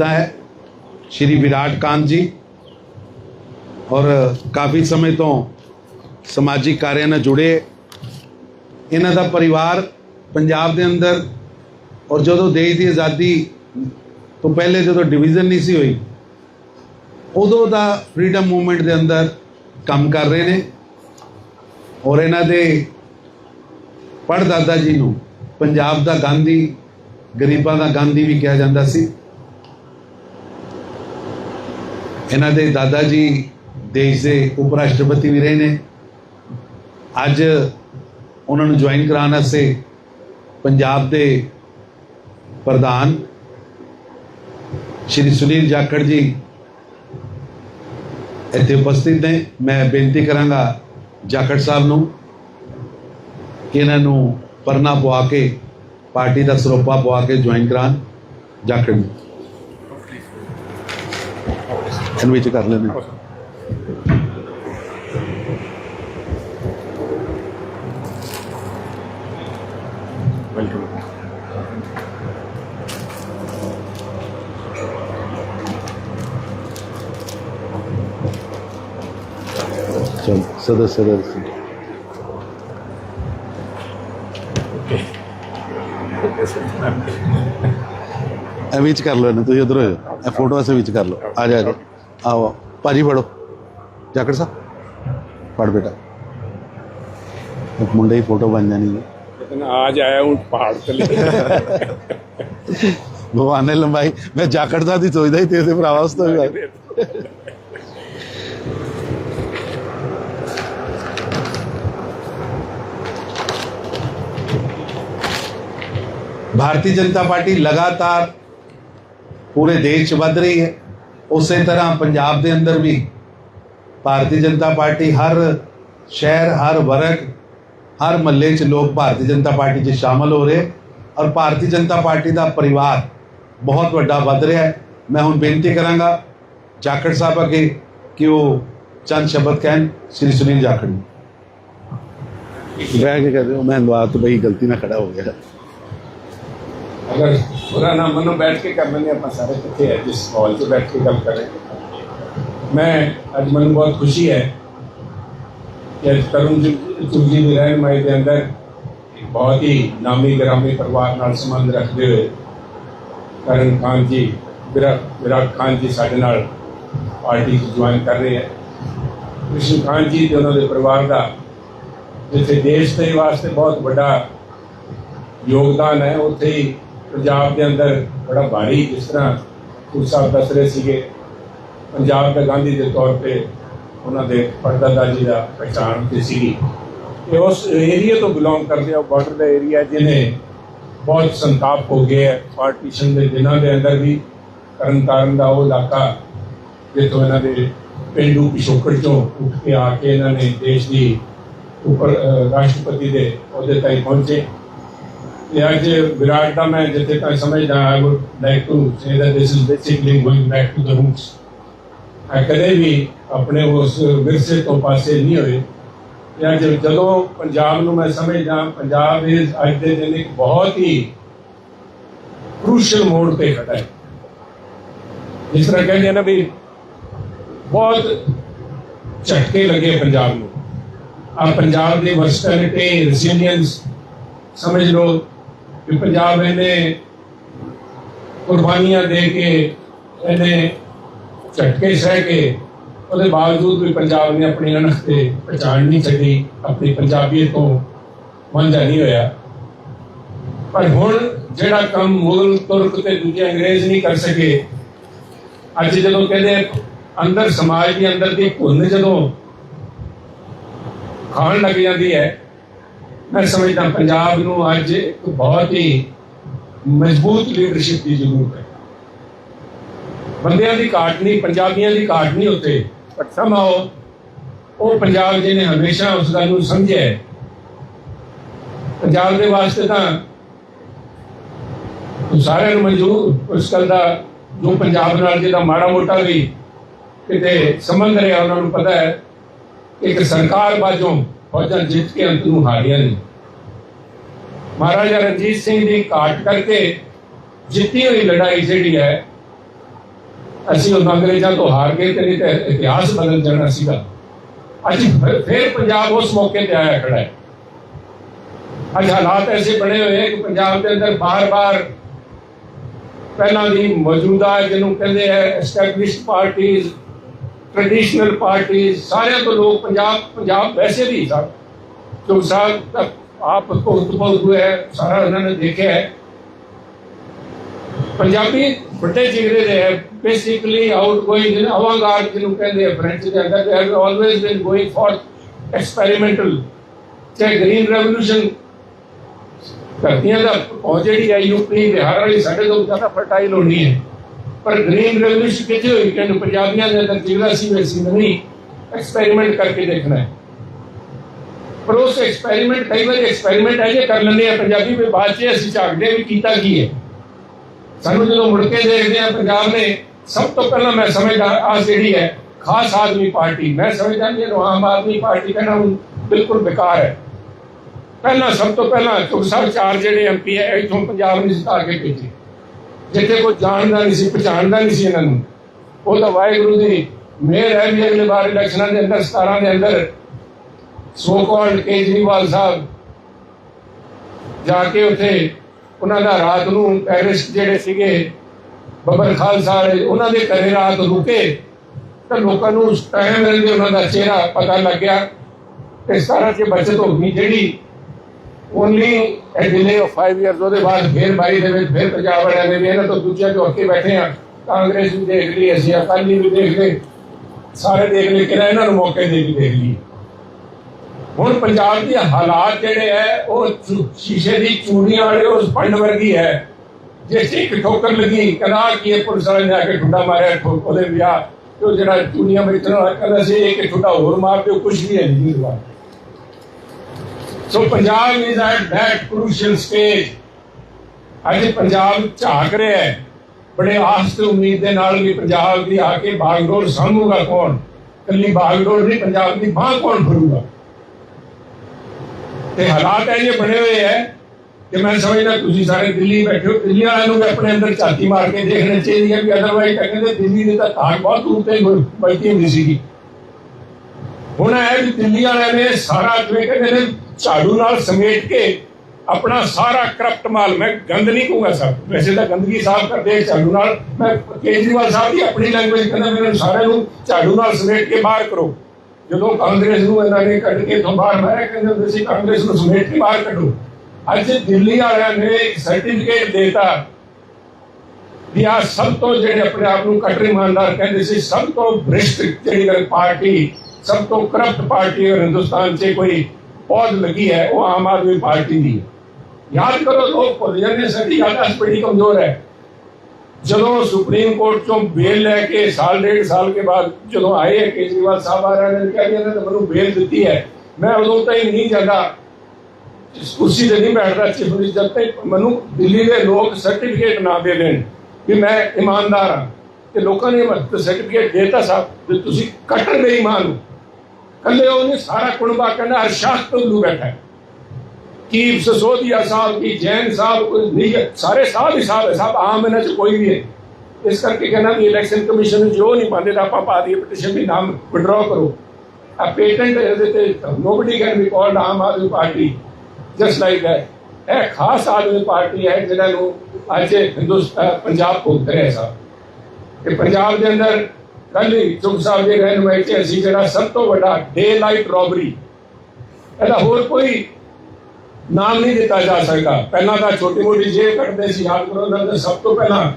ਪਿਤਾ ਹੈ ਸ਼੍ਰੀ ਵਿਰਾਟ ਕਾਂਤ ਜੀ ਔਰ ਕਾਫੀ ਸਮੇਂ ਤੋਂ ਸਮਾਜਿਕ ਕਾਰਿਆਂ ਨਾਲ ਜੁੜੇ ਇਹਨਾਂ ਦਾ ਪਰਿਵਾਰ ਪੰਜਾਬ ਦੇ ਅੰਦਰ ਔਰ ਜਦੋਂ ਦੇਸ਼ ਦੀ ਆਜ਼ਾਦੀ ਤੋਂ ਪਹਿਲੇ ਜਦੋਂ ਡਿਵੀਜ਼ਨ ਨਹੀਂ ਸੀ ਹੋਈ ਉਦੋਂ ਦਾ ਫਰੀडम ਮੂਵਮੈਂਟ ਦੇ ਅੰਦਰ ਕੰਮ ਕਰ ਰਹੇ ਨੇ ਔਰ ਇਹਨਾਂ ਦੇ ਪੜਦਾਦਾ ਜੀ ਨੂੰ ਪੰਜਾਬ ਦਾ ਗਾਂਧੀ ਗਰੀਬਾਂ ਦਾ ਗਾਂਧੀ ਵੀ ਕਿਹਾ ਜਾਂਦਾ ਸੀ ਇਹਨਾਂ ਦੇ ਦਾਦਾ ਜੀ ਦੇਸ਼ ਦੇ ਉਪ ਰਾਸ਼ਟਰਪਤੀ ਵੀ ਰਹੇ ਨੇ। ਅੱਜ ਉਹਨਾਂ ਨੂੰ ਜੁਆਇਨ ਕਰਾਉਣ ਵਾਸਤੇ ਪੰਜਾਬ ਦੇ ਪ੍ਰਧਾਨ ਸ਼੍ਰੀ ਸੁਨੀਲ ਜਾਖੜ ਜੀ ਇੱਥੇ ਉਪਸਥਿਤ ਨੇ। ਮੈਂ ਬੇਨਤੀ ਕਰਾਂਗਾ ਜਾਖੜ ਸਾਹਿਬ ਨੂੰ ਕਿ ਇਹਨਾਂ ਨੂੰ ਪਰਨਾ ਪਵਾ ਕੇ, ਪਾਰਟੀ ਦਾ ਸਰੋਪਾ ਪਵਾ ਕੇ ਜੁਆਇਨ ਕਰਾਉਣ ਜਾਖੜ ਨੂੰ। ਕਨਵੇ ਚ ਕਰ ਲੈਂਦੇ ਵੈਲਕਮ ਚਲ ਸਦਾ ਸਦਾ ਵਿੱਚ ਕਰ ਲਓ ਇਹਨੂੰ ਤੁਸੀਂ ਉਧਰ ਹੋ ਜਾਓ ਇਹ ਫੋਟੋ ਵਿੱਚ ਕਰ ਲਓ ਆ ਜਾ ਆਓ ਭਾਜੀ ਫੜੋ ਜਾਕੜ ਸਾਹਿਬ ਫੜ ਬੇਟਾ ਇੱਕ ਮੁੰਡੇ ਦੀ ਫੋਟੋ ਬਣ ਜਾਣੀ ਹੈ लेकिन आज आया हूँ पहाड़ तले ਭਗਵਾਨ ਨੇ ਲੰਬਾਈ ਮੈਂ ਜਾਕੜ ਸਾਹਿਬ ਦੀ ਸੋਚਦਾ ਹੀ ਤੇ ਉਹਦੇ ਭਰਾਵਾ ਉਸ ਤੋਂ ਵੀ ਵੱਧ। ਭਾਰਤੀ ਜਨਤਾ ਪਾਰਟੀ ਲਗਾਤਾਰ ਪੂਰੇ ਦੇਸ਼ 'ਚ ਵੱਧ ਰਹੀ ਹੈ ਉਸੇ ਤਰ੍ਹਾਂ ਪੰਜਾਬ ਦੇ ਅੰਦਰ ਵੀ ਭਾਰਤੀ ਜਨਤਾ ਪਾਰਟੀ ਹਰ ਸ਼ਹਿਰ, ਹਰ ਵਰਗ, ਹਰ ਮਹੱਲੇ 'ਚ ਲੋਕ ਭਾਰਤੀ ਜਨਤਾ ਪਾਰਟੀ 'ਚ ਸ਼ਾਮਲ ਹੋ ਰਹੇ ਔਰ ਭਾਰਤੀ ਜਨਤਾ ਪਾਰਟੀ ਦਾ ਪਰਿਵਾਰ ਬਹੁਤ ਵੱਡਾ ਵੱਧ ਰਿਹਾ ਹੈ। ਮੈਂ ਹੁਣ ਬੇਨਤੀ ਕਰਾਂਗਾ ਜਾਖੜ ਸਾਹਿਬ ਅੱਗੇ ਕਿ ਉਹ ਚੰਦ ਸ਼ਬਦ ਕਹਿਣ, ਸ੍ਰੀ ਸੁਨੀਲ ਜਾਖੜ ਨੂੰ। ਬਹਿ ਕੇ ਕਹਦੇ ਮੈਂ ਬਾਤ ਬਈ ਗਲਤੀ ਨਾਲ ਖੜਾ ਹੋ ਗਿਆ। ਅਗਰ ਉਹਦਾ ਨਾਮ ਮਨੋਂ, ਬੈਠ ਕੇ ਕਰ ਲੈਂਦੇ ਆਪਾਂ ਸਾਰੇ ਇਕੱਠੇ ਹੈ ਜਿਸ ਹਾਲ 'ਚ ਬੈਠ ਕੇ ਗੱਲ ਕਰਾਂਗੇ। ਮੈਂ ਅੱਜ ਮੈਨੂੰ ਬਹੁਤ ਖੁਸ਼ੀ ਹੈ ਕਿ ਅੱਜ ਤਰੁਣ ਜੀ ਤੁਜੀ ਰਹਿਣ ਮਾਈ ਦੇ ਅੰਦਰ ਇੱਕ ਬਹੁਤ ਹੀ ਨਾਮੀ ਗ੍ਰਾਮੀ ਪਰਿਵਾਰ ਨਾਲ ਸੰਬੰਧ ਰੱਖਦੇ ਹੋਏ ਕਰਨ ਖਾਨ ਜੀ ਵਿਰਾਟ ਖਾਨ ਜੀ ਸਾਡੇ ਨਾਲ ਪਾਰਟੀ ਜੁਆਇਨ ਕਰ ਰਹੇ ਹੈ ਕ੍ਰਿਸ਼ਨ ਖਾਨ ਜੀ ਤੇ ਉਹਨਾਂ ਦੇ ਪਰਿਵਾਰ ਦਾ ਜਿੱਥੇ ਦੇਸ਼ ਦੇ ਵਾਸਤੇ ਬਹੁਤ ਵੱਡਾ ਯੋਗਦਾਨ ਹੈ, ਉੱਥੇ ਹੀ ਪੰਜਾਬ ਦੇ ਅੰਦਰ ਬੜਾ ਭਾਰੀ ਜਿਸ ਤਰ੍ਹਾਂ ਗੁਰੂ ਸਾਹਿਬ ਦੱਸ ਰਹੇ ਸੀਗੇ। ਪੰਜਾਬ ਦਾ ਗਾਂਧੀ ਦੇ ਤੌਰ ਤੇ ਉਹਨਾਂ ਦੇ ਪੜਦਾਦਾ ਜੀ ਦਾ ਪਛਾਣ ਤੇ ਸੀਗੀ। ਇਹ ਉਸ ਏਰੀਆ ਤੋਂ ਬਿਲੋਂਗ ਕਰਦੇ ਆ ਬਾਰਡਰ ਦਾ ਏਰੀਆ ਜਿਹਨੇ ਬਹੁਤ ਸੰਤਾਪ ਹੋ ਗਿਆ ਪਾਰਟੀਸ਼ਨ ਦੇ ਦਿਨਾਂ ਦੇ ਅੰਦਰ ਵੀ ਤਰਨਤਾਰਨ ਦਾ ਉਹ ਇਲਾਕਾ ਜਿੱਥੋਂ ਇਹਨਾਂ ਦੇ ਪਿੰਡੂ ਪਿਛੋਕੜ ਤੋਂ ਉੱਠ ਕੇ ਆ ਕੇ ਇਹਨਾਂ ਨੇ ਦੇਸ਼ ਦੀ ਉੱਪਰ ਰਾਸ਼ਟਰਪਤੀ ਦੇ ਅਹੁਦੇ ਤਾਈਂ ਪਹੁੰਚੇ। ਤੇ ਅੱਜ ਵਿਰਾਟ ਦਾ ਮੈਂ ਜਿੱਥੇ ਤੱਕ ਸਮਝਦਾ that this is basically going back to the roots ਆ ਕਦੇ ਵੀ ਆਪਣੇ ਉਸ ਵਿਰਸੇ ਤੋਂ ਪਾਸੇ ਨਹੀਂ ਹੋਏ। ਤੇ ਜਦੋਂ ਪੰਜਾਬ ਨੂੰ ਮੈਂ ਸਮਝਦਾ ਪੰਜਾਬ ਇਸ ਅੱਜ ਦੇ ਦਿਨ ਇੱਕ ਬਹੁਤ ਹੀ ਕ੍ਰੂਸ਼ਲ ਮੋੜ ਤੇ ਖੜਾ ਹੈ। ਜਿਸ ਤਰ੍ਹਾਂ ਕਹਿੰਦੇ ਨਾ ਵੀ ਬਹੁਤ ਝਟਕੇ ਲੱਗੇ ਪੰਜਾਬ ਨੂੰ। ਆ ਪੰਜਾਬ ਦੀ ਵਰਸਟੈਲਿਟੀ ਰੈਸਿਲੀਅੰਸ ਸਮਝ ਲਓ ਕਿ ਪੰਜਾਬ ਇਹਨੇ ਕੁਰਬਾਨੀਆਂ ਦੇ ਕੇ ਇਹਨੇ ਝਟਕੇ ਸਹਿ ਕੇ ਉਹਦੇ ਬਾਵਜੂਦ ਵੀ ਪੰਜਾਬ ਨੇ ਆਪਣੀ ਅਣਖ ਤੇ ਪਛਾਣ ਨਹੀਂ ਛੱਡੀ, ਆਪਣੀ ਪੰਜਾਬੀਅਤ ਤੋਂ ਵਾਂਝਾ ਨਹੀਂ ਹੋਇਆ। ਪਰ ਹੁਣ ਜਿਹੜਾ ਕੰਮ ਮੁਗਲ, ਤੁਰਕ ਤੇ ਦੂਜੇ ਅੰਗਰੇਜ਼ ਨਹੀਂ ਕਰ ਸਕੇ, ਅੱਜ ਜਦੋਂ ਕਹਿੰਦੇ ਅੰਦਰ ਸਮਾਜ ਦੇ ਅੰਦਰ ਦੀ ਭੁੰਨ ਜਦੋਂ ਖਾਣ ਲੱਗ ਜਾਂਦੀ ਹੈ ਮੈਂ ਸਮਝਦਾ ਪੰਜਾਬ ਨੂੰ ਅੱਜ ਇੱਕ ਬਹੁਤ ਹੀ ਮਜ਼ਬੂਤ ਲੀਡਰਸ਼ਿਪ ਦੀ ਜ਼ਰੂਰਤ ਹੈ। ਬੰਦਿਆਂ ਦੀ ਘਾਟ ਨਹੀਂ ਪੰਜਾਬੀਆਂ ਦੀ ਘਾਟ ਨਹੀਂ ਉੱਤੇ। ਪਰ ਸਮਾਓ ਉਹ ਪੰਜਾਬ ਜਿਹਨੇ ਹਮੇਸ਼ਾ ਉਸ ਗੱਲ ਨੂੰ ਸਮਝਿਆ ਪੰਜਾਬ ਦੇ ਵਾਸਤੇ ਤਾਂ ਸਾਰਿਆਂ ਨੂੰ ਮਨਜ਼ੂਰ ਉਸ ਗੱਲ ਦਾ ਜੋ ਪੰਜਾਬ ਨਾਲ ਜਿਹਦਾ ਮਾੜਾ ਮੋਟਾ ਵੀ ਕਿਤੇ ਸੰਬੰਧ ਰਿਹਾ ਉਹਨਾਂ ਨੂੰ ਪਤਾ ਹੈ ਕਿ ਇੱਕ ਸਰਕਾਰ ਬਾਝੋਂ ਫੌਜਾਂ ਜਿੱਤ ਕੇ ਅੰਤ ਨੂੰ ਹਾਰੀਆਂ ਨਹੀਂ ਮਹਾਰਾਜਾ ਰਣਜੀਤ ਸਿੰਘ ਦੀ ਘਾਟ ਕਰਕੇ ਜਿੱਤੀ ਹੋਈ ਲੜਾਈ ਜਿਹੜੀ ਹੈ ਅਸੀਂ ਉਹਨਾਂ ਅੰਗਰੇਜ਼ਾਂ ਤੋਂ ਹਾਰ ਗਏ ਤੇ ਨਹੀਂ ਤੇ ਇਤਿਹਾਸ ਬਦਲ ਜਾਣਾ ਸੀਗਾ ਅੱਜ ਫਿਰ- ਪੰਜਾਬ ਉਸ ਮੌਕੇ ਤੇ ਆਇਆ ਖੜਾ ਹੈ ਅੱਜ ਹਾਲਾਤ ਐਸੇ ਬਣੇ ਹੋਏ ਕਿ ਪੰਜਾਬ ਦੇ ਅੰਦਰ ਬਾਰ-ਬਾਰ ਪਹਿਲਾਂ ਦੀ ਮੌਜੂਦਾ ਜਿਹਨੂੰ ਕਹਿੰਦੇ ਹੈ ਐਸਟੈਬਲਿਸ਼ਡ ਪਾਰਟੀਆਂ ਟ੍ਰੈਡੀਸ਼ਨਲ ਪਾਰਟੀ ਸਾਰਿਆਂ ਤੋਂ ਲੋਕ ਪੰਜਾਬ ਪੰਜਾਬ ਵੈਸੇ ਵੀ ਸਭ ਜੋ ਸਾਹਿਬ ਤੱਕ ਆਪ ਭੁਗਤ ਭੁਗਤ ਹੋਏ ਹੈ, ਸਾਰਾ ਉਹਨਾਂ ਨੇ ਦੇਖਿਆ ਪੰਜਾਬੀ ਵੱਡੇ ਜਿਗਰੇ ਦੇ ਹੈ। Basically out going in avant garde ਜਿਹਨੂੰ ਕਹਿੰਦੇ ਆ ਫ੍ਰੈਂਚ ਦੇ ਅੰਦਰ ਦੇ have always been going for experimental ਚਾਹੇ ਗ੍ਰੀਨ ਰੈਵੋਲੂਸ਼ਨ ਧਰਤੀਆਂ ਦਾ ਪਹੁੰਚ ਜਿਹੜੀ ਹੈ ਯੂਪੀ ਬਿਹਾਰ ਵਾਲੀ ਸਾਡੇ ਤੋਂ ਜ਼ਿਆਦਾ ਫਰਟਾਈਲ ਹੋਣੀ ਹੈ। ਪਰ ਗ੍ਰੀਨ ਰੈਵੋਲੂਸ਼ਨ ਕਿੱਥੇ ਹੋਈ? ਕਿ ਪੰਜਾਬੀਆਂ ਦੇ ਅੰਦਰ ਜਿਗਰਾ ਸੀ ਵੈਸੀ ਨਹੀਂ। ਐਕਸਪੈਰੀਮੈਂਟ ਕਰਕੇ ਦੇਖਣਾ ਹੈ। ਪਰ ਉਸ ਐਕਸਪੈਰੀਮੈਂਟ ਕਈ ਵਾਰੀ ਐਕਸਪੈਰੀਮੈਂਟ ਇਹ ਕਰ ਲੈਂਦੇ ਆ, ਪੰਜਾਬੀ ਵੀ ਬਾਅਦ ਚ ਅਸੀਂ ਝਾਕਦੇ ਵੀ ਕੀਤਾ ਕੀ ਹੈ। ਸਾਨੂੰ ਜਦੋਂ ਮੁੜ ਕੇ ਦੇਖਦੇ ਆ ਪੰਜਾਬ ਨੇ, ਸਭ ਤੋਂ ਪਹਿਲਾਂ ਮੈਂ ਸਮਝਦਾ ਆ ਜਿਹੜੀ ਹੈ, ਖਾਸ ਆਦਮੀ ਪਾਰਟੀ, ਮੈਂ ਸਮਝਦਾ ਕਿ ਆਮ ਆਦਮੀ ਪਾਰਟੀ ਕਹਿੰਦਾ ਹੁਣ ਬਿਲਕੁਲ ਬੇਕਾਰ ਹੈ। ਪਹਿਲਾਂ ਸਭ ਤੋਂ ਪਹਿਲਾਂ ਚੁਗ ਸਾਹਿਬ ਚਾਰ ਜਿਹੜੇ ਐਮਪੀ ਹੈ, ਇੱਥੋਂ ਪੰਜਾਬ ਨੇ ਜਿਤਾ ਕੇ ਭੇਜੇ। ਜਿੱਥੇ ਕੋਈ ਜਾਣਦਾ ਨਹੀਂ ਸੀ, ਪਛਾਣਦਾ ਨਹੀਂ ਸੀ ਇਹਨਾਂ ਨੂੰ। ਉਹ ਤਾਂ ਵਾਹਿਗੁਰੂ ਦੀ ਮਿਹਰ ਹੈ ਵੀ ਅਗਲੇ ਵਾਰ ਇਲੈਕਸ਼ਨਾਂ ਦੇ ਅੰਦਰ 17 ਦੇ ਅੰਦਰ ਸੋ ਕਾਲਡ ਕੇਜਰੀਵਾਲ ਸਾਹਿਬ ਜਾ ਕੇ ਉੱਥੇ ਉਹਨਾਂ ਦਾ ਰਾਤ ਨੂੰ ਪੈਰਿਸ ਜਿਹੜੇ ਸੀਗੇ, ਬੱਬਰ ਖਾਲਸਾ ਵਾਲੇ, ਉਹਨਾਂ ਦੇ ਘਰੇ ਰਾਤ ਰੁਕੇ ਤਾਂ ਲੋਕਾਂ ਨੂੰ ਉਸ ਟਾਈਮ ਦੇ ਉਹਨਾਂ ਦਾ ਚਿਹਰਾ ਪਤਾ ਲੱਗਿਆ ਤੇ ਸਾਰਾ ਚ ਬਚਤ ਹੋ ਗਈ ਜਿਹੜੀ ਓਨਲੀ ਐ ਡਿਲੇ 5 ਇਅਰਸ ਉਹਦੇ ਬਾਅਦ ਫੇਰ ਬਾਈ ਦੇ ਵਿੱਚ ਫੇਰ ਪੰਜਾਬ ਵਾਲਿਆਂ ਨੇ ਵੀ ਇਹਨਾਂ ਤੋਂ ਦੂਜਿਆਂ ਤੋਂ ਅੱਗੇ ਬੈਠੇ ਆ। ਕਾਂਗਰਸ ਵੀ ਦੇਖ ਲਈ ਅਸੀਂ ਅਕਾਲੀ ਵੀ ਦੇਖ ਲਏ ਸਾਰੇ ਦੇਖ ਲਏ ਕਿ ਇਹਨਾਂ ਨੂੰ ਮੌਕੇ ਦੇ ਕੇ ਦੇਖ ਲਈ ਹੁਣ ਪੰਜਾਬ ਦੇ ਹਾਲਾਤ ਜਿਹੜੇ ਹੈ, ਉਹ ਸ਼ੀਸ਼ੇ ਦੀ ਚੂੜੀਆਂ ਵਾਲੇ ਉਸ ਫੰਡ ਵਰਗੀ ਹੈ। ਜਿਸ ਇੱਕ ਠੋਕਰ ਲੱਗੀ ਕਦਾ ਕੀ ਇਹ ਪੁਲਿਸ ਵਾਲੇ ਨੇ ਆ ਕੇ ਠੁੱਡਾ ਮਾਰਿਆ ਠੋ- ਉਹਦੇ ਵਿਆਹ। ਤੇ ਉਹ ਜਿਹੜਾ ਚੂੜੀਆਂ ਵਿੱਚ ਨਾ ਕਹਿੰਦਾ ਸੀ ਇੱਕ ਠੁੱਡਾ ਹੋਰ ਮਾਰ ਦਿਓ ਕੁਝ ਵੀ ਹੈ ਨਹੀਂ ਜੀ so Punjab is at that crucial stage. ਅੱਜ ਪੰਜਾਬ ਝਾਕ ਰਿਹਾ ਹੈ। ਬੜੇ ਆਸ ਤੇ ਉਮੀਦ ਦੇ ਨਾਲ ਵੀ ਪੰਜਾਬ ਦੀ ਆ ਕੇ ਬਾਗਡੋਰ ਸਾਂਭੂਗਾ ਕੌਣ? ਕੱਲੀ ਬਾਗਡੋਰ ਨਹੀਂ, ਪੰਜਾਬ ਦੀ ਬਾਹ ਕੌਣ ਫੜੂਗਾ ਤੇ ਹਾਲਾਤ ਇਹ ਜਿਹੇ ਬਣੇ ਹੋਏ ਹੈ ਕਿ ਮੈਂ ਸਮਝਦਾ ਤੁਸੀਂ ਸਾਰੇ ਦਿੱਲੀ ਬੈਠੇ ਹੋ। ਦਿੱਲੀ ਵਾਲਿਆਂ ਨੂੰ ਆਪਣੇ ਅੰਦਰ ਝਾਤੀ ਮਾਰ ਕੇ ਦੇਖਣਾ ਚਾਹੀਦੀ ਹੈ ਵੀ ਅਦਰਵਾਈਜ਼ ਕਹਿੰਦੇ ਦਿੱਲੀ ਦੇ ਤਾਂ ਤਾਕ ਬਹੁਤ ਦੂਰ ਤੇ ਬੈਠੀ ਹੁੰਦੀ ਸੀਗੀ। ਹੁਣ ਇਹ ਵੀ ਦਿੱਲੀ ਵਾਲਿਆਂ ਨੇ ਸਾਰਾ ਜਿਵੇਂ ਕਹਿੰਦੇ ਨੇ ਝਾੜੂ ਨਾਲ ਸਮੇਟ ਕੇ ਆਪਣਾ ਸਾਰਾ ਕਰਪਟ ਮਾਲ ਮੈਂ ਗੰਦ ਨਹੀਂ ਕਹੂੰਗਾ ਸਰ। ਵੈਸੇ ਤਾਂ ਗੰਦਗੀ ਸਾਫ਼ ਕਰਦੇ ਝਾੜੂ ਨਾਲ ਮੈਂ ਕੇਜਰੀਵਾਲ ਸਾਹਿਬ ਦੀ ਆਪਣੀ ਲੈਂਗੁਏਜ ਕਹਿੰਦਾ ਮੈਨੂੰ ਸਾਰਿਆਂ ਨੂੰ ਝਾੜੂ ਨਾਲ ਸਮੇਟ ਕੇ ਬਾਹਰ ਕਰੋ। ਜਦੋਂ ਕਾਂਗਰਸ ਨੂੰ ਇਹਨਾਂ ਨੇ ਕੱਢ ਕੇ ਤੋਂ ਬਾਹਰ ਮਾਰਿਆ, ਕਹਿੰਦੇ ਹੁੰਦੇ ਕਾਂਗਰਸ ਨੂੰ ਸਮੇਟ ਕੇ ਬਾਹਰ ਕੱਢੋ। ਅੱਜ ਦਿੱਲੀ ਵਾਲਿਆਂ ਨੇ ਸਰਟੀਫਿਕੇਟ ਦੇਤਾ ਵੀ ਆ ਸਭ ਤੋਂ ਜਿਹੜੇ ਆਪਣੇ ਆਪ ਨੂੰ ਕਟਰ ਇਮਾਨਦਾਰ ਕਹਿੰਦੇ ਸੀ, ਸਭ ਤੋਂ ਭ੍ਰਿਸ਼ਟ ਜਿਹੜੀ ਪਾਰਟੀ, ਸਭ ਤੋਂ ਕਰਪਟ ਪਾਰਟੀ ਅਗਰ ਹਿੰਦੁਸਤਾਨ 'ਚ ਕੋਈ ਪੌਦ ਲੱਗੀ ਹੈ ਉਹ ਆਮ ਆਦਮੀ ਪਾਰਟੀ ਦੀ ਹੈ ਯਾਦ ਕਰੋ ਲੋਕ ਭੁੱਲ ਜਾਂਦੇ ਸਾਡੀ ਯਾਦਾਸ਼ਤ ਬੜੀ ਕਮਜ਼ੋਰ ਹੈ ਜਦੋਂ ਸੁਪਰੀਮ ਕੋਰਟ ਤੋਂ ਬੇਲ ਲੈ ਕੇ ਸਾਲ ਡੇਢ ਸਾਲ ਕੇ ਬਾਅਦ ਜਦੋਂ ਆਏ ਕੇਜਰੀਵਾਲ ਸਾਹਿਬ ਆ ਰਹੇ ਨੇ ਕਿਹਾ ਨੇ ਮੈਨੂੰ ਬੇਲ ਦਿੱਤੀ ਹੈ ਮੈਂ ਉਦੋਂ ਤਾਈਂ ਨਹੀਂ ਜਾਂਦਾ ਕੁਰਸੀ ਤੇ ਨਹੀਂ ਬੈਠਦਾ ਚੀਫ ਮਿਨਿਸਟਰ ਜਦ ਮੈਨੂੰ ਦਿੱਲੀ ਦੇ ਲੋਕ ਸਰਟੀਫਿਕੇਟ ਨਾ ਦੇ ਦੇਣ ਕਿ ਮੈਂ ਇਮਾਨਦਾਰ ਹਾਂ ਤੇ ਲੋਕਾਂ ਨੇ ਮੈਨੂੰ ਸਰਟੀਫਿਕੇਟ ਦੇਤਾ ਸਾਹਿਬ ਤੇ ਤੁਸੀਂ ਕੱਟਰ ਬੇਈਮਾਨ ਹੋ ਕੱਲੇ ਉਹਨੇ ਸਾਰਾ ਕੁਣਬਾ ਕਹਿੰਦਾ ਅਰਸ਼ਾਦ ਤੋਂ ਲੂ ਬੈਠਾ ਹੈ। ਸਸੋਦੀਆ ਸਾਹਿਬ ਕੀ ਜੈਨ ਸਾਹਿਬ ਕੋਈ ਨਹੀਂ ਸਾਰੇ ਸਾਹਿਬ ਹੀ ਸਾਹਿਬ ਸਾਹਿਬ ਆਮ ਇਹਨਾਂ ਚ ਕੋਈ ਵੀ ਹੈ। ਇਸ ਕਰਕੇ ਕਹਿੰਦਾ ਵੀ ਇਲੈਕਸ਼ਨ ਕਮਿਸ਼ਨ ਨੂੰ ਜੋ ਨਹੀਂ ਪਾਉਂਦੇ ਤਾਂ ਆਪਾਂ ਪਾ ਦਈਏ ਪਟੀਸ਼ਨ ਵੀ ਨਾਮ ਵਿਡਰਾਅ ਕਰੋ। ਆ ਪੇਟੈਂਟ ਇਹਦੇ ਤੇ nobody can be called Aam Aadmi Party just like that ਇਹ ਖਾਸ ਆਦਮੀ ਪਾਰਟੀ ਹੈ ਜਿਹਨਾਂ ਨੂੰ ਅੱਜ ਹਿੰਦੁਸਤਾਨ, ਪੰਜਾਬ ਭੁਗਤ ਰਿਹਾ ਸਾਹਿਬ। ਤੇ ਪੰਜਾਬ ਦੇ ਅੰਦਰ ਕੱਲ ਹੀ ਚੁਗ ਸਾਹਿਬ ਦੇ ਰਹਿਨਮਾਈ ਚ ਅਸੀਂ ਜਿਹੜਾ ਸਭ ਤੋਂ ਵੱਡਾ ਡੇ ਲਾਈਟ ਰੋਬਰੀ ਇਹਦਾ ਹੋਰ ਕੋਈ ਨਾਮ ਨਹੀਂ ਦਿੱਤਾ ਜਾ ਸਕਦਾ। ਪਹਿਲਾਂ ਤਾਂ ਛੋਟੀ ਮੋਟੀ ਜੇਬ ਕੱਢਦੇ ਸੀ ਯਾਦ ਕਰੋ ਉਹਨਾਂ ਦਾ ਸਭ ਤੋਂ ਪਹਿਲਾਂ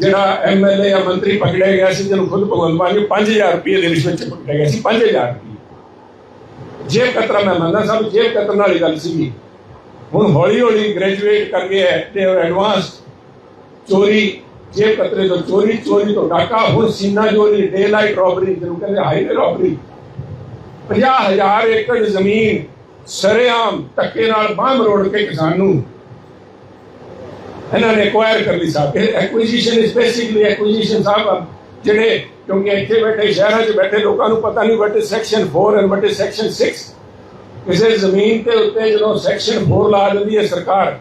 ਜਿਹੜਾ ਐਮਐਲਏ ਜਾਂ ਮੰਤਰੀ ਪਕੜਿਆ ਗਿਆ ਸੀ, ਜਿਹਨੂੰ ਖੁਦ ਭਗਵੰਤ ਮਾਨ ਜੀ 5000 ਰੁਪਏ ਦੇ ਰਿਸ਼ਵਤ ਚ ਪਕੜਿਆ ਗਿਆ ਸੀ 5000 ਰੁਪਏ। ਜੇਬ ਕਤਰਾ ਮੈਂ ਮੰਨਦਾ ਸਭ ਜੇਬ ਕਤਰਨ ਵਾਲੀ ਗੱਲ ਸੀਗੀ। ਹੁਣ ਹੌਲੀ ਹੌਲੀ ਗ੍ਰੈਜੂਏਟ ਕਰਕੇ ਤੇ ਐਡਵਾਂਸ ਚੋਰੀ ਜੇਬ ਕਤਰੇ ਤੋਂ ਚੋਰੀ ਚੋਰੀ ਤੋਂ ਡਾਕਾ, ਹੁਣ ਸੀਨਾ ਚੋਰੀ ਡੇ ਲਾਈਟ ਰੋਬਰੀ ਜਿਹਨੂੰ ਕਹਿੰਦੇ ਹਾਈਵੇ ਰੋਬਰੀ 50000 ਏਕੜ ਜ਼ਮੀਨ ਸਰੇਆਮ ਧੱਕੇ ਨਾਲ ਬਾਂਹ ਮਰੋੜ ਕੇ ਕਿਸਾਨ ਨੂੰ ਇਹਨਾਂ ਨੇ ਐਕਵਾਇਰ ਕਰ ਲਈ sahib acquisition is basically acquisition sahib ਜਿਹੜੇ ਕਿਉਂਕਿ ਇੱਥੇ ਬੈਠੇ, ਸ਼ਹਿਰਾਂ 'ਚ ਬੈਠੇ, ਲੋਕਾਂ ਨੂੰ ਪਤਾ ਨਹੀਂ but section 4 and but section 6 ਕਿਸੇ ਜ਼ਮੀਨ ਤੇ ਉੱਤੇ ਜਦੋਂ ਸੈਕਸ਼ਨ 4 ਲਾ ਦਿੰਦੀ ਹੈ ਸਰਕਾਰ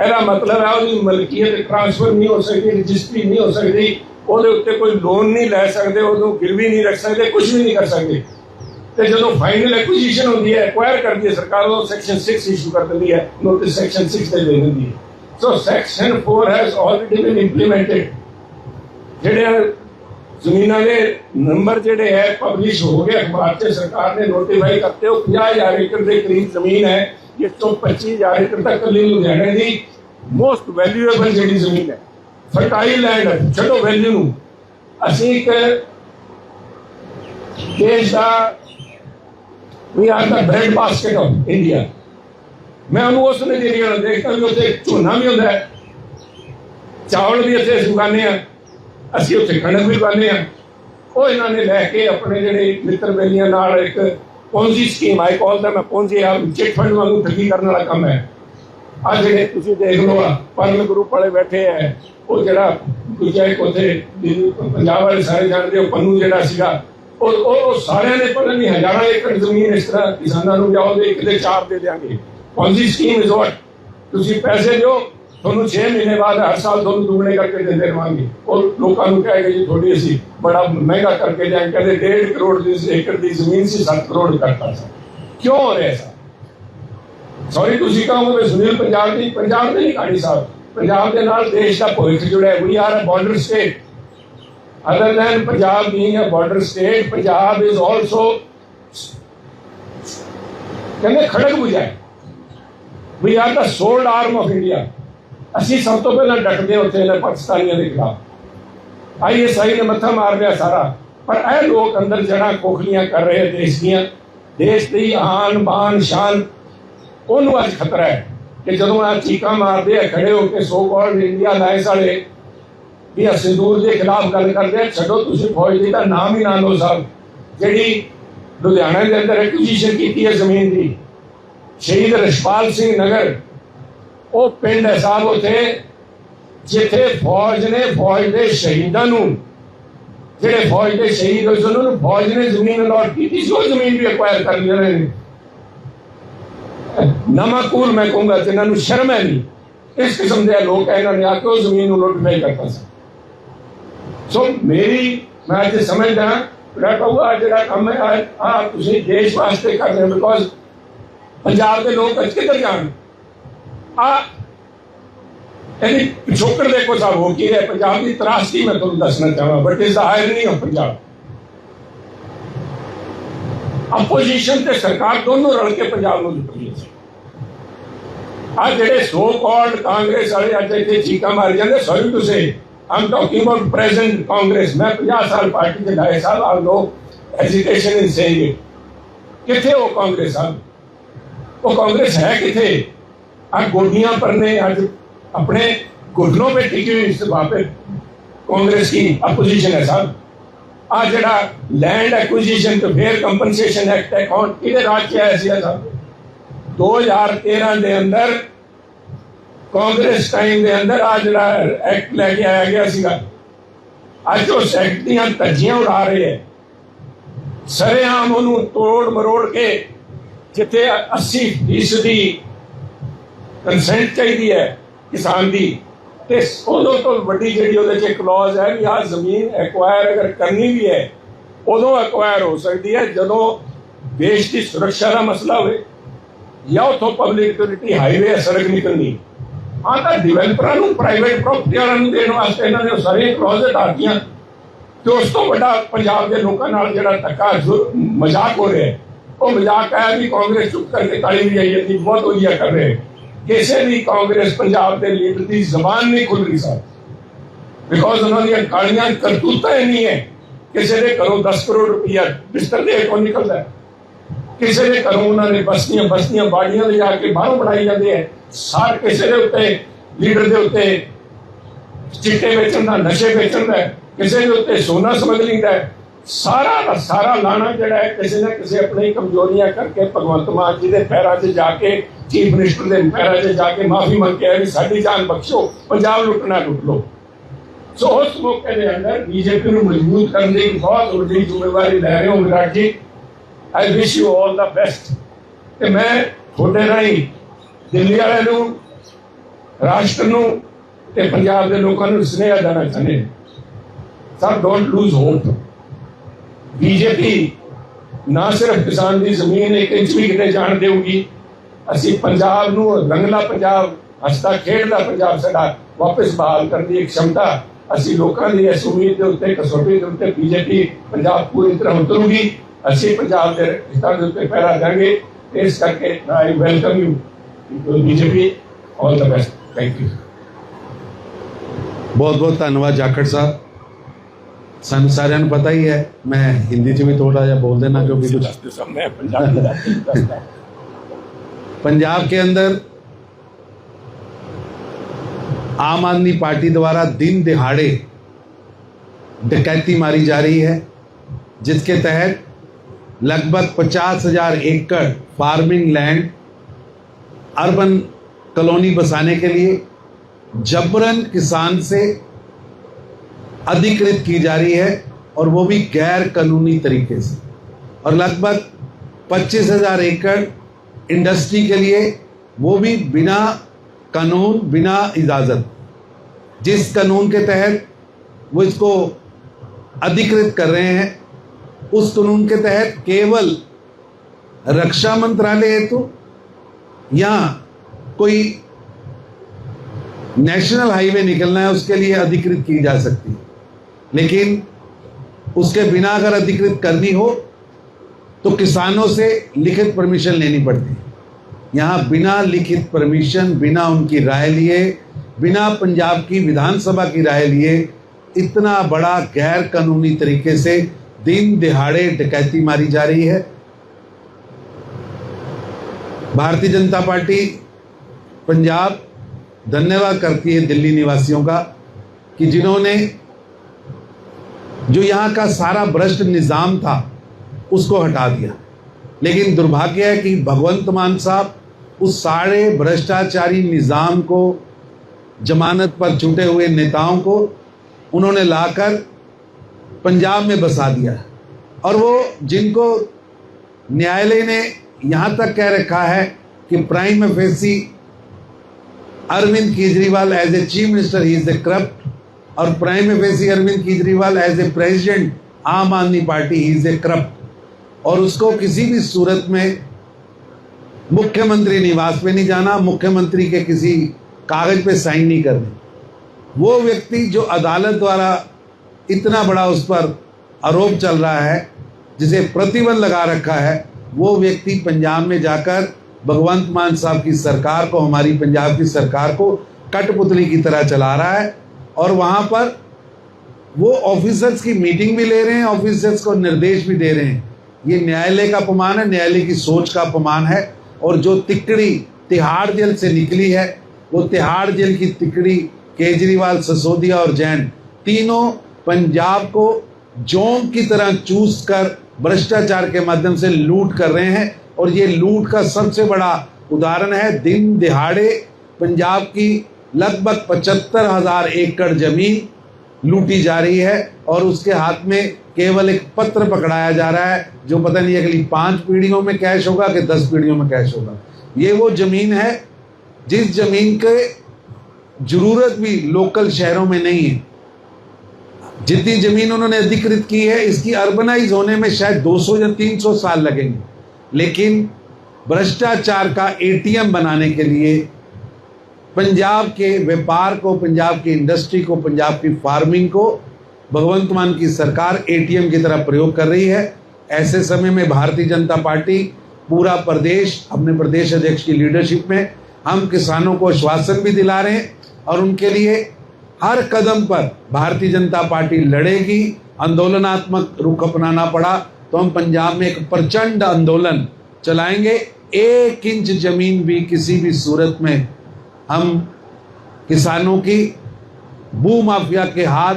ਇਹਦਾ ਮਤਲਬ ਹੈ ਉਹਦੀ ਮਲਕੀਅਤ ਟ੍ਰਾਂਸਫਰ ਨਹੀਂ ਹੋ ਸਕਦੀ, ਰਜਿਸਟਰੀ ਨਹੀਂ ਹੋ ਸਕਦੀ, ਉਹਦੇ ਉੱਤੇ ਕੋਈ ਲੋਨ ਨਹੀਂ ਲੈ ਸਕਦੇ, ਉਹਨੂੰ ਗਿਰਵੀ ਨਹੀਂ ਰੱਖ ਸਕਦੇ ਕੁਝ ਵੀ ਨਹੀਂ ਕਰ ਸਕਦੇ। ਤੇ ਜਦੋਂ ਫਾਈਨਲ ਐਕੁਜੀਸ਼ਨ ਹੁੰਦੀ ਹੈ ਐਕਵਾਇਰ ਕਰਦੀ ਹੈ ਸਰਕਾਰ, ਉਹ ਸੈਕਸ਼ਨ 6 ਇਸ਼ੂ ਕਰ ਦਿੰਦੀ ਹੈ ਨੋਟਿਸ ਸੈਕਸ਼ਨ 6 ਤੇ ਦੇ ਦਿੰਦੀ ਹੈ। So section 4 has already been implemented ਜਿਹੜੇ ਜ਼ਮੀਨਾਂ ਦੇ ਨੰਬਰ ਜਿਹੜੇ ਹੈ ਪਬਲਿਸ਼ ਹੋ ਗਏ। ਅਖਬਾਰ 'ਚ ਸਰਕਾਰ ਨੇ ਨੋਟੀਫਾਈ ਕਰਤੇ। ਉਹ 50000 ਏਕੜ ਦੇ ਕਰੀਬ ਜ਼ਮੀਨ ਹੈ, ਜਿਸ ਤੋਂ 25000 ਏਕੜ ਤੱਕ ਕੱਲੀ ਲੁਧਿਆਣੇ ਦੀ ਮੋਸਟ ਵੈਲਿਊਏਬਲ ਜਿਹੜੀ ਜ਼ਮੀਨ ਹੈ। ਫਰਟਾਈਲ ਲੈਂਡ ਹੈ। ਛੱਡੋ ਵੈਲਿਊ ਨੂੰ। ਅਸੀਂ ਇੱਕ ਦੇਸ਼ ਦਾ we are the bread basket of India ਮੈਂ ਉਹਨੂੰ ਉਸ ਨਜ਼ਰੀਏ ਨਾਲ ਦੇਖਦਾ ਵੀ ਉੱਥੇ ਝੋਨਾ ਵੀ ਹੁੰਦਾ ਹੈ। ਚਾਵਲ ਵੀ ਇੱਥੇ ਅਸੀਂ ਉਗਾਉਂਦੇ ਆ ਅਸੀਂ ਉੱਥੇ ਕਣਕ ਵੀ ਉਗਾਉਂਦੇ ਆ ਉਹ ਇਹਨਾਂ ਨੇ ਲੈ ਕੇ ਆਪਣੇ ਜਿਹੜੇ ਮਿੱਤਰ ਬੇਲੀਆਂ ਨਾਲ ਇੱਕ ਪੌਂਜੀ ਸਕੀਮ ਆਈ ਕਾਲ ਦਾ ਮੈਂ ਪੌਂਜੀ ਆ ਚਿੱਟ ਫੰਡ ਵਾਂਗੂ ਠੱਗੀ ਕਰਨ ਵਾਲਾ ਕੰਮ ਹੈ। ਆ ਜਿਹੜੇ ਤੁਸੀਂ ਦੇਖ ਲਓ ਆ ਗਰੁੱਪ ਵਾਲੇ ਬੈਠੇ ਆ, ਉਹ ਜਿਹੜਾ ਦੂਜਾ ਇੱਕ ਉੱਥੇ ਪੰਜਾਬ ਵਾਲੇ ਸਾਰੇ ਜਾਣਦੇ ਉਹ ਪੰਨੂ ਜਿਹੜਾ ਸੀਗਾ, ਉਹ ਉਹ ਸਾਰਿਆਂ ਨੇ ਪਤਾ ਨਹੀਂ ਹਜ਼ਾਰਾਂ ਏਕੜ ਜ਼ਮੀਨ ਇਸ ਤਰ੍ਹਾਂ ਕਿਸਾਨਾਂ ਨੂੰ ਜਾਓ ਦੇ ਇੱਕ ਦੇ ਚਾਰ ਦੇ ਦਿਆਂਗੇ। ਪੌਂਜੀ ਸਕੀਮ ਇਜ਼ ਵਾਟ ਤੁਸੀਂ ਪੈਸੇ ਦਿਓ ਤੁਹਾਨੂੰ 6 ਮਹੀਨੇ ਬਾਅਦ ਹਰ ਸਾਲ ਤੁਹਾਨੂੰ ਦੁੱਗਣੇ ਕਰਕੇ ਦਿੰਦੇ ਰਵਾਂਗੇ। ਉਹ ਲੋਕਾਂ ਨੂੰ ਕਹੇਗਾ ਜੀ ਤੁਹਾਡੀ ਅਸੀਂ ਬੜਾ ਮਹਿੰਗਾ ਕਰਕੇ ਦਿਆਂਗੇ ਕਹਿੰਦੇ 1.5 ਕਰੋੜ ਦੀ ਏਕੜ ਦੀ ਜ਼ਮੀਨ ਸੀ 7 ਕਰੋੜ ਕਰਤਾ ਸੀ। ਕਿਉਂ ਹੋ ਰਿਹਾ ਐਸਾ ਸੌਰੀ ਤੁਸੀਂ ਕਹੋਗੇ ਸੁਨੀਲ ਪੰਜਾਬ ਦੀ ਪੰਜਾਬ ਦੇ ਨਹੀਂ ਕਹਾਣੀ ਸਾਹਿਬ ਪੰਜਾਬ ਦੇ ਨਾਲ ਦੇਸ਼ ਦਾ ਭਵਿੱਖ ਜੁੜਿਆ ਹੈ। We are a border state other than Punjab being a border state Punjab is also ਕਹਿੰਦੇ ਖੜਕ ਬੁਝਾਏ we are the sword arm of India ਅਸੀਂ ਸਭ ਤੋਂ ਪਹਿਲਾਂ ਡਟਦੇ ਹਾਂ ਉੱਥੇ, ਇਹਨਾਂ ਪਾਕਿਸਤਾਨੀਆਂ ਦੇ ਖਿਲਾਫ। ਆਈਐਸਆਈ ਨੇ ਮੱਥਾ ਮਾਰ ਲਿਆ ਸਾਰਾ। ਪਰ ਇਹ ਲੋਕ ਅੰਦਰ ਜੜਾ ਕੋਖਲੀਆਂ ਕਰ ਰਹੇ ਦੇਸ਼ ਦੀਆਂ, ਦੇਸ਼ ਦੀ ਆਨ ਬਾਨ ਸ਼ਾਨ, ਉਹਨੂੰ ਅੱਜ ਖਤਰਾ ਹੈ ਕਿ ਜਦੋਂ ਆ ਚੀਕਾਂ ਮਾਰਦੇ ਆ, ਖੜੇ ਹੋ ਕੇ ਸੋ ਕਾਲਡ ਇੰਡੀਆ ਲਾਇਸ ਵਾਲੇ ਵੀ ਆ ਸਿੰਦੂਰ ਦੇ ਖਿਲਾਫ ਗੱਲ ਕਰਦੇ ਆ, ਛੱਡੋ ਤੁਸੀਂ ਫੌਜ ਦੀ ਤਾਂ ਨਾਮ ਹੀ ਨਾ ਲਓ ਸਾਹਿਬ ਜਿਹੜੀ ਲੁਧਿਆਣਾ ਦੇ ਅੰਦਰ ਐਕੁਜੀਸ਼ਨ ਕੀਤੀ ਹੈ ਜ਼ਮੀਨ ਦੀ, ਸ਼ਹੀਦ ਰਸ਼ਪਾਲ ਸਿੰਘ ਨਗਰ ਉਹ ਪਿੰਡ ਹੈ ਸਾਹਿਬ ਉਥੇ ਜਿੱਥੇ ਫੌਜ ਨੇ ਫੌਜ ਦੇ ਸ਼ਹੀਦਾਂ ਨੂੰ ਜਿਹੜੇ ਫੌਜ ਦੇ ਸ਼ਹੀਦ ਹੋਏ ਸਨ ਉਹਨਾਂ ਨੂੰ ਫੌਜ ਨੇ ਜ਼ਮੀਨ ਅਲਾਟ ਕੀਤੀ ਸੀ ਉਹ ਜ਼ਮੀਨ ਵੀ ਐਕਵਾਇਰ ਕਰ ਲਈ ਉਹਨਾਂ ਨੇ ਨਮਕੂਲ ਮੈਂ ਕਹੂੰਗਾ ਜਿਨ੍ਹਾਂ ਨੂੰ ਸ਼ਰਮ ਹੈ ਨਹੀਂ ਇਸ ਕਿਸਮ ਦੇ ਲੋਕ ਹੈ ਇਹਨਾਂ ਨੇ ਆ ਕੇ ਉਹ ਜ਼ਮੀਨ ਨੂੰ ਨੋਟੀਫਾਈ ਕਰਤਾ ਸੀ ਸੋ ਮੇਰੀ ਮੈਂ ਅੱਜ ਸਮਝਦਾ ਮੈਂ ਕਹੂੰਗਾ ਆਹ ਜਿਹੜਾ ਕੰਮ ਹੈ ਆ ਤੁਸੀਂ ਦੇਸ਼ ਵਾਸਤੇ ਕਰ ਰਹੇ ਹੋ ਬਿਕੋਜ਼ ਪੰਜਾਬ ਦੇ ਲੋਕ ਅੱਜ ਕਿੱਧਰ ਜਾਣ ਆ ਇਹਦੀ ਪਿਛੋਕੜ ਦੇਖੋ ਸਾਹਿਬ ਹੋ ਕੀ ਹੈ ਪੰਜਾਬ ਦੀ ਤਰਾਸਦੀ ਮੈਂ ਤੁਹਾਨੂੰ ਦੱਸਣਾ ਚਾਹਾਂ ਬਟ ਇਸ ਦਾ ਆਇਰਨੀ ਆਫ ਪੰਜਾਬ ਆਪੋਜੀਸ਼ਨ ਤੇ ਸਰਕਾਰ ਦੋਨੋਂ ਰਲ ਕੇ ਪੰਜਾਬ ਨੂੰ ਲੁੱਟ ਰਹੀ ਸੀ ਆ ਜਿਹੜੇ ਸੋ ਕਾਲਡ ਕਾਂਗਰਸ ਵਾਲੇ ਅੱਜ ਇੱਥੇ ਚੀਕਾਂ ਮਾਰੀ ਜਾਂਦੇ sorry to say I'm talking about present Congress ਮੈਂ 50 ਸਾਲ ਪਾਰਟੀ ਦੇ ਲਾਏ sahib a low agitation in saying it ਕਿੱਥੇ ਉਹ ਕਾਂਗਰਸ ਸਾਹਿਬ ਉਹ ਕਾਂਗਰਸ ਹੈ ਕਿੱਥੇ ਆ ਗੋਡੀਆਂ ਪਰਨੇ ਅੱਜ अपने घुटनों पे टिकी हुई इस वहां पे कांग्रेस की अपोजिशन है साहब आ जड़ा लैंड एक्विजिशन तो फेयर कंपनसेशन एक्ट है कौन किधे राज किया है सीधा साहब 2013 ਦੇ ਅੰਦਰ ਕਾਂਗਰਸ ਟਾਈਮ ਦੇ ਅੰਦਰ ਆ ਜਿਹੜਾ ਐਕਟ ਲੈ ਕੇ ਆਇਆ ਗਿਆ ਸੀਗਾ ਅੱਜ ਉਹ ਐਕਟ ਦੀਆਂ ਧੱਜੀਆਂ ਉਡਾ ਰਹੇ ਹੈ ਸਰੇਆਮ ਉਹਨੂੰ ਤੋੜ ਮਰੋੜ ਕੇ ਜਿੱਥੇ 80 ਫੀਸਦੀ ਕੰਸੈਂਟ ਚਾਹੀਦੀ ਹੈ ਕਿਸਾਨ ਦੀ। ਤੇ ਉਦੋਂ ਤੋਂ ਵੱਡੀ ਜਿਹੜੀ ਉਹਦੇ 'ਚ ਕਲੌਜ਼ ਹੈ ਵੀ ਆਹ ਜ਼ਮੀਨ ਐਕਵਾਇਰ ਅਗਰ ਕਰਨੀ ਵੀ ਹੈ, ਉਦੋਂ ਐਕਵਾਇਰ ਹੋ ਸਕਦੀ ਹੈ ਜਦੋਂ ਦੇਸ਼ ਦੀ ਸੁਰੱਖਿਆ ਦਾ ਮਸਲਾ ਹੋਵੇ ਜਾਂ ਉਥੋਂ ਪਬਲਿਕ ਯੂਟਿਲਿਟੀ ਹਾਈਵੇ ਸੜਕ ਨਿਕਲਣੀ। ਹਾਂ, ਤਾਂ ਡਿਵੈਲਪਰਾਂ ਨੂੰ ਪ੍ਰਾਈਵੇਟ ਪ੍ਰਾਪਰਟੀ ਨੂੰ ਦੇਣ ਵਾਸਤੇ ਇਹਨਾਂ ਨੇ ਉਹ ਕਲੌਜ਼ ਹਟਾਤੀਆਂ ਤੇ ਉਸ ਤੋਂ ਵੱਡਾ ਪੰਜਾਬ ਦੇ ਲੋਕਾਂ ਨਾਲ ਜਿਹੜਾ ਧੱਕਾ ਮਜ਼ਾਕ ਹੋ ਰਿਹਾ ਉਹ ਮਜ਼ਾਕ ਹੈ ਵੀ ਕਾਂਗਰਸ ਚੁੱਪ ਕਰਕੇ ਤਾਲੀ ਵੀ ਜਾਂਦੀ, ਬਹੁਤ ਵਧੀਆ ਕਰ ਰਹੇ। ਕਿਸੇ ਵੀ ਕਾਂਗਰਸ ਪੰਜਾਬ ਦੇ ਲੀਡਰ ਦੀ ਜ਼ਬਾਨ ਨਹੀਂ ਖੁੱਲ ਰਹੀ ਸਾਹਿਬ ਬਿਕੋਜ਼ ਉਹਨਾਂ ਦੀਆਂ ਕਾਲੀਆਂ ਕਰਤੂਤਾਂ ਇੰਨੀ ਹੈ। ਕਿਸੇ ਦੇ ਘਰੋਂ 10 ਕਰੋੜ ਰੁਪਇਆ ਬਿਸਤਰ ਦੇ ਹੇਠੋਂ ਨਿਕਲਦਾ ਕਿਸੇ ਦੇ ਘਰੋਂ ਉਹਨਾਂ ਨੇ ਬਸਤੀਆਂ ਬਸਤੀਆਂ ਬਾੜੀਆਂ ਲਿਜਾ ਕੇ ਬਾਹਰੋਂ ਬਣਾਈ ਜਾਂਦੇ ਹੈ। ਸਾਰ ਕਿਸੇ ਦੇ ਉੱਤੇ, ਲੀਡਰ ਦੇ ਉੱਤੇ ਚਿੱਟੇ ਵੇਚਣ ਦਾ, ਨਸ਼ੇ ਵੇਚਣ ਦਾ ਕਿਸੇ ਦੇ ਉੱਤੇ ਸੋਨਾ ਸਮਗਲਿੰਗ ਦਾ ਹੈ। ਸਾਰਾ ਦਾ ਸਾਰਾ ਲਾਣਾ ਜਿਹੜਾ ਹੈ, ਕਿਸੇ ਨਾ ਕਿਸੇ ਆਪਣੀ ਕਮਜ਼ੋਰੀਆਂ ਕਰਕੇ ਭਗਵੰਤ ਮਾਨ ਜੀ ਦੇ ਪੈਰਾਂ 'ਚ ਜਾ ਕੇ, ਚੀਫ ਮਿਨਿਸਟਰ ਦੇ ਪੈਰਾਂ 'ਚ ਜਾ ਕੇ ਮਾਫੀ ਮੰਗ ਵੀ ਸਾਡੀ ਜਾਨ ਬਖਸ਼ੋ, ਪੰਜਾਬ ਲੁੱਟਣਾ ਲੁੱਟ ਲਓ। ਸੋ ਉਸ ਮੌਕੇ ਦੇ ਅੰਦਰ ਬੀਜੇਪੀ ਨੂੰ ਮਜ਼ਬੂਤ ਕਰਨ ਦੀ ਬਹੁਤ ਵੱਡੀ ਜ਼ਿੰਮੇਵਾਰੀ ਲੈ ਰਹੇ ਹੋ ਵਿਰਾਟ ਜੀ। ਆਈ wish you all the best ਤੇ ਮੈਂ ਤੁਹਾਡੇ ਰਾਹੀਂ ਦਿੱਲੀ ਵਾਲਿਆਂ ਨੂੰ, ਰਾਸ਼ਟਰ ਨੂੰ ਤੇ ਪੰਜਾਬ ਦੇ ਲੋਕਾਂ ਨੂੰ ਸੁਨੇਹਾ ਦੇਣਾ ਚਾਹੁੰਦੇ ਹਾਂ। Sir don't lose hope BJP ਨਾ ਸਿਰਫ ਕਿਸਾਨ ਦੀ ਜ਼ਮੀਨ ਇੱਕ ਇੰਚ ਵੀ ਕਿਤੇ ਜਾਣ ਦੇਊਗੀ। ਅਸੀਂ ਪੰਜਾਬ ਨੂੰ ਰੰਗਲਾ ਪੰਜਾਬ ਹਸਤਾ ਖੇਡਦਾ ਪੰਜਾਬ ਸਾਡਾ ਵਾਪਸ ਬਹਾਲ ਕਰਨ ਦੀ ਸ਼ਮਤਾ। ਅਸੀਂ ਲੋਕਾਂ ਦੀ ਇਸ ਉਮੀਦ ਦੇ ਉੱਤੇ, ਕਸੌਟੀ ਦੇ ਉੱਤੇ ਬੀਜੇਪੀ ਪੰਜਾਬ ਪੂਰੀ ਤਰ੍ਹਾਂ ਉਤਰੂਗੀ। ਅਸੀਂ ਪੰਜਾਬ ਦੇ ਹਿੱਤਾਂ ਦੇ ਉੱਤੇ ਪਹਿਰਾ ਦਾਂਗੇ ਇਸ ਕਰਕੇ I welcome you BJP all the best thank you ਬਹੁਤ ਬਹੁਤ ਧੰਨਵਾਦ ਜਾਖੜ ਸਾਹਿਬ। ਸਾਨੂੰ ਸਾਰਿਆਂ ਨੂੰ ਪਤਾ ਹੀ ਹੈ ਮੈਂ ਹਿੰਦੀ 'ਚ ਵੀ ਥੋੜਾ ਜਿਹਾ ਬੋਲ ਦੇਣਾ ਕਿਉਂਕਿ ਕੁਝ ਦੱਸਦੇ ਸਭ ਮੈਂ ਪੰਜਾਬ ਦਾ ਦੱਸਦਾ पंजाब के अंदर आम आदमी पार्टी द्वारा दिन दिहाड़े डकैती मारी जा रही है जिसके तहत लगभग पचास हजार एकड़ फार्मिंग लैंड अर्बन कॉलोनी बसाने के लिए जबरन किसान से अधिकृत की जा रही है और वो भी गैर कानूनी तरीके से। और लगभग पच्चीस हज़ार एकड़ इंडस्ट्री के लिए वो भी बिना कानून, बिना इजाज़त। जिस कानून के तहत वो इसको अधिकृत कर रहे हैं, उस कानून के तहत केवल रक्षा मंत्रालय हेतु या कोई नेशनल हाईवे निकलना है, उसके लिए अधिकृत की जा सकती है। लेकिन उसके बिना अगर अधिकृत करनी हो तो किसानों से लिखित परमिशन लेनी पड़ती है। यहाँ बिना लिखित परमिशन बिना उनकी राय लिए, बिना पंजाब की विधानसभा की राय लिए, इतना बड़ा गैर कानूनी तरीके से दिन दिहाड़े डकैती मारी जा रही है। भारतीय जनता पार्टी पंजाब धन्यवाद करती है दिल्ली निवासियों का कि जिन्होंने जो यहाँ का सारा भ्रष्ट निज़ाम था, उसको हटा दिया। लेकिन दुर्भाग्य है कि भगवंत मान साहब उस सारे भ्रष्टाचारी निज़ाम को, जमानत पर छूटे हुए नेताओं को, उन्होंने लाकर पंजाब में बसा दिया। और वो जिनको न्यायालय ने यहाँ तक कह रखा है कि prima facie Arvind Kejriwal as a chief minister, he is a corrupt और prima facie Arvind Kejriwal as a president Aam Aadmi Party is a corrupt और उसको किसी भी सूरत में मुख्यमंत्री निवास पे नहीं जाना, मुख्यमंत्री के किसी कागज़ पे साइन नहीं करने। वो व्यक्ति जो अदालत द्वारा इतना बड़ा उस पर आरोप चल रहा है, जिसे प्रतिबंध लगा रखा है, वो व्यक्ति पंजाब में जाकर भगवंत मान साहब की सरकार को, हमारी पंजाब की सरकार को कठपुतली की तरह चला रहा है। और वहाँ पर वो ऑफिसर्स की मीटिंग भी ले रहे हैं ऑफिसर्स को निर्देश भी दे रहे हैं। ये न्यायालय का अपमान है, न्यायालय की सोच का अपमान है। और जो तिकड़ी, तिहाड़ जेल से निकली है, वो तिहाड़ जेल की तिकड़ी, केजरीवाल, सिसोदिया और जैन, तीनों पंजाब को जोंक की तरह चूस कर भ्रष्टाचार के माध्यम से लूट कर रहे हैं। और ये लूट का सबसे बड़ा उदाहरण है, दिन, दिहाड़े, पंजाब की लगभग पचहत्तर हज़ार एकड़ ज़मीन लूटी जा रही है और उसके हाथ में केवल एक पत्र पकड़ाया जा रहा है, जो पता नहीं अगली पाँच पीढ़ियों में कैश होगा कि दस पीढ़ियों में कैश होगा। ये वो ज़मीन है, जिस ज़मीन के ज़रूरत भी लोकल शहरों में नहीं है। जितनी ज़मीन उन्होंने अधिकृत की है, इसकी अर्बनाइज होने में शायद 200 या 300 साल लगेंगे। लेकिन भ्रष्टाचार का एटीएम बनाने के लिए पंजाब के व्यापार को, पंजाब की इंडस्ट्री को, पंजाब की फ़ार्मिंग को भगवंत मान की सरकार एटीएम की तरह प्रयोग कर रही है। ऐसे समय में भारतीय जनता पार्टी पूरा प्रदेश, अपने प्रदेश अध्यक्ष की लीडरशिप में हम किसानों को आश्वासन भी दिला रहे हैं और उनके लिए हर कदम पर भारतीय जनता पार्टी लड़ेगी। आंदोलनात्मक रुख अपनाना पड़ा तो हम पंजाब में एक प्रचंड आंदोलन चलाएँगे। एक इंच ज़मीन भी किसी भी सूरत में हम किसानों की भू माफिया के हाथ,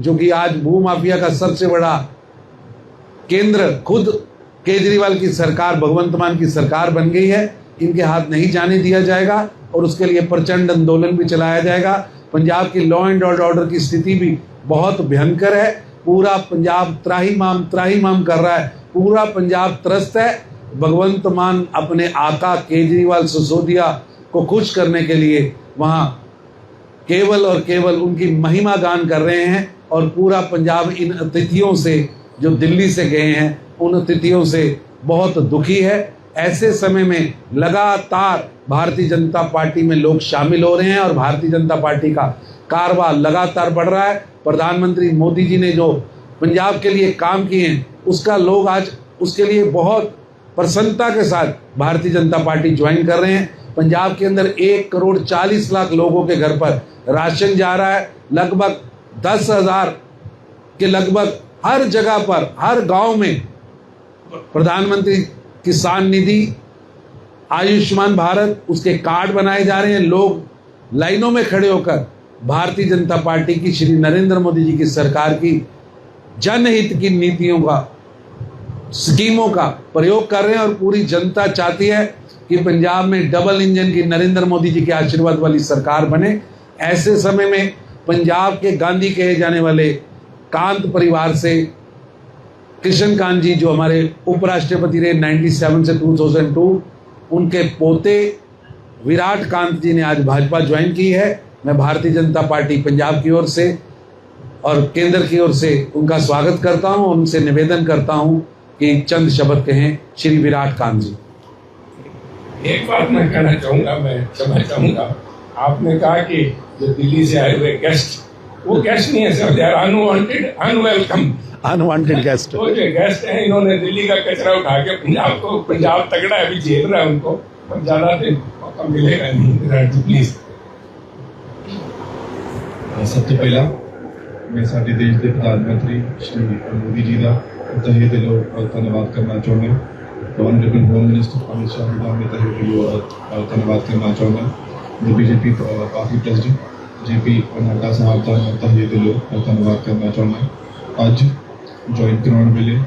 जो कि आज भू माफिया का सबसे बड़ा केंद्र खुद केजरीवाल की सरकार, भगवंत मान की सरकार बन गई है। इनके हाथ नहीं जाने दिया जाएगा और उसके लिए प्रचंड आंदोलन भी चलाया जाएगा। पंजाब की लॉ एंड ऑर्डर की स्थिति भी बहुत भयंकर है। पूरा पंजाब त्राही माम त्राही माम कर रहा है। पूरा पंजाब त्रस्त है। भगवंत मान अपने आका केजरीवाल सिसोदिया को खुश करने के लिए वहाँ केवल और केवल उनकी महिमा गान कर रहे हैं और पूरा पंजाब इन अतिथियों से जो दिल्ली से गए हैं, उन अतिथियों से बहुत दुखी है। ऐसे समय में लगातार भारतीय जनता पार्टी में लोग शामिल हो रहे हैं और भारतीय जनता पार्टी का कारवा लगातार बढ़ रहा है। प्रधानमंत्री मोदी जी ने जो पंजाब के लिए काम किए हैं, उसका लोग आज उसके लिए बहुत प्रसन्नता के साथ भारतीय जनता पार्टी ज्वाइन कर रहे हैं। पंजाब के अंदर एक करोड़ चालीस लाख लोगों के घर पर राशन जा रहा है। लगभग दस हज़ार के लगभग हर जगह पर, हर गाँव में प्रधानमंत्री किसान निधि, आयुष्मान भारत, उसके कार्ड बनाए जा रहे हैं। लोग लाइनों में खड़े होकर भारतीय जनता पार्टी की, श्री नरेंद्र मोदी जी की सरकार की जनहित की नीतियों का, स्कीमों का प्रयोग कर रहे हैं और पूरी जनता चाहती है कि पंजाब में डबल इंजन की नरेंद्र मोदी जी के आशीर्वाद वाली सरकार बने। ऐसे समय में पंजाब के गांधी कहे जाने वाले कांत परिवार से किशन कांत जी, जो हमारे उपराष्ट्रपति रहे 97 से 2002 उनके पोते विराट कांत जी ने आज भाजपा ज्वाइन की है। मैं भारतीय जनता पार्टी पंजाब की ओर से और केंद्र की ओर से उनका स्वागत करता हूँ उनसे निवेदन करता हूँ कि चंद शब्द कहें श्री विराट कांत जी। एक बात मैं कहना चाहूंगा मैं क्षमा चाहूंगा आपने कहा कि जो दिल्ली से आए हुए गेस्ट वो गेस्ट नहीं है sir they are unwanted unwelcome unwanted guest वो जो गेस्ट हैं इन्होंने दिल्ली का कचरा उठा के पंजाब को पंजाब तगड़ा है अभी झेल रहा है उनको पर ज्यादा दिन मौका मिलेगा नहीं विराट जी प्लीज ਸਭ ਤੋਂ ਪਹਿਲਾਂ ਮੈਂ ਸਾਡੇ ਦੇਸ਼ ਦੇ ਪ੍ਰਧਾਨ ਮੰਤਰੀ ਸ਼੍ਰੀ ਮੋਦੀ ਜੀ ਦਾ ਤਹਿ ਦਿਲੋਂ ਅ, ਧੰਨਵਾਦ ਕਰਨਾ ਚਾਹੁੰਦਾ ਹਾਂ honourable home minister Amit Shah ji ਦਾ ਮੈਂ ਤਹਿ ਦਿਲੋਂ ਧੰਨਵਾਦ ਕਰਨਾ ਚਾਹੁੰਦਾ ਹਾਂ BJP party president JP Nadda sahib ਦਾ ਮੈਂ ਤਹਿ ਦਿਲੋਂ ਧੰਨਵਾਦ ਕਰਨਾ ਚਾਹੁੰਦਾ ਅੱਜ ਜੁਆਇਨ ਕਰਾਉਣ ਵੇਲੇ